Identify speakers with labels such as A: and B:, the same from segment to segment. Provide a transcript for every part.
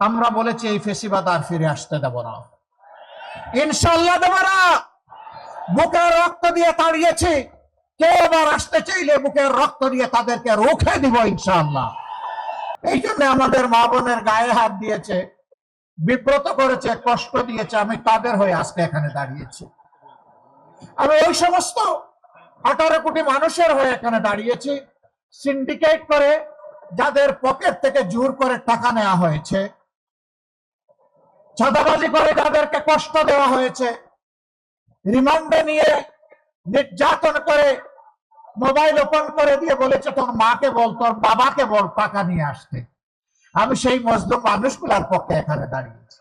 A: আমরা বলেছি, এই ফেসিবাদ আর ফিরে আসতে দেব না। ইনশাল্লাহ দেব না বুকের রক্ত দিয়ে তাড়িয়েছি। কেউ আবার আসতে চাইলে বুকের রক্ত দিয়ে তাদেরকে রুখে দিব ইনশাল্লাহ এই জন্য আমাদের মা বোনের গায়ে হাত দিয়েছে, বিব্রত করেছে, কষ্ট দিয়েছে। আমি তাদের হয়ে আজকে এখানে দাঁড়িয়েছি। আমি ওই সমস্ত আঠারো কোটি মানুষের হয়ে এখানে দাঁড়িয়েছি। সিন্ডিকেট করে যাদের পকেট থেকে জোর করে টাকা নেওয়া হয়েছে চাঁদাবাজি করে যাদেরকে কষ্ট দেওয়া হয়েছে। রিমান্ডে নিয়ে নির্যাতন করে মোবাইল ওপেন করে দিয়ে বলেছে, তোর মাকে বল, তোর বাবাকে বল টাকা নিয়ে আসতে। আমি সেই মজলুম মানুষগুলার পক্ষে এখানে দাঁড়িয়েছি।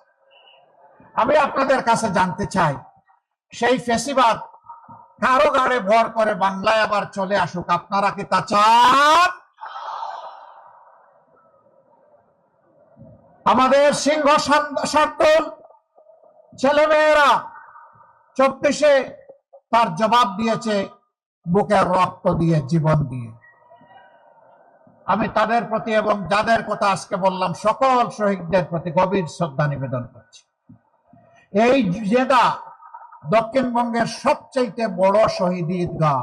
A: আমি আপনাদের কাছে জানতে চাই, সেই ফেসিবাদ কারও গাড়ে ভর করে বাংলায় আবার চলে আসুক, আপনারা কি তা চান? আমাদের সিংহ সর্দল ছেলেমেয়েরা চব্বিশে তার জবাব দিয়েছে, বুকের রক্ত দিয়ে জীবন দিয়ে। আমি তাদের প্রতি এবং যাদের কথা আজকে বললাম, সকল শহীদদের প্রতি গভীর শ্রদ্ধা নিবেদন করছি। এই যেটা দক্ষিণবঙ্গের সবচাইতে বড় শহীদ ঈদগাহ।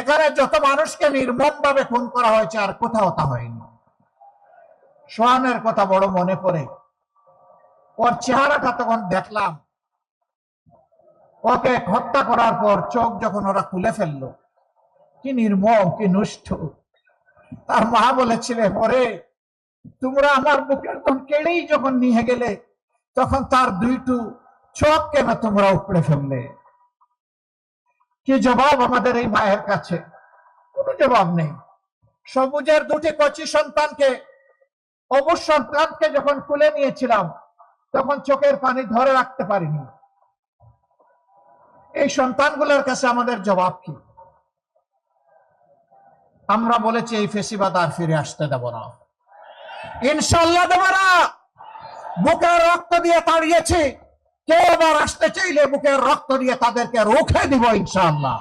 A: এখানে যত মানুষকে নির্মম ভাবে খুন করা হয়েছে, আর কোথাও তা হয়নি। সোহানের কথা বড় মনে পড়ে। ওর চেহারাটা তখন দেখলাম। ওকে হত্যা করার পর চোখ যখন ওরা খুলে ফেলল, কি নির্মম, কি নুষ্ঠ। তার মা বলেছিলেন ওরে, তোমরা আমার বুকের তখন কেড়েই যখন নিয়ে গেলে, তখন তার দুইটু চোখ কেন তোমরা উপড়ে ফেললে? কি জবাব আমাদের এই মায়ের কাছে? কোনো জবাব নেই। সবুজের দুটি কচি সন্তানকে অবশ্য সন্তানকে যখন খুলে নিয়েছিলাম, তখন চোখের পানি ধরে রাখতে পারিনি। এই সন্তানগুলোর কাছে আমাদের জবাব কি? আমরা বলেছি, এই ফেসিবাদ আর ফিরে আসতে দেব না। ইনশাল্লাহ দেব না বুকের রক্ত দিয়ে তাড়িয়েছি। কেউ আবার আসতে চাইলে বুকের রক্ত দিয়ে তাদেরকে রুখে দিব ইনশাল্লাহ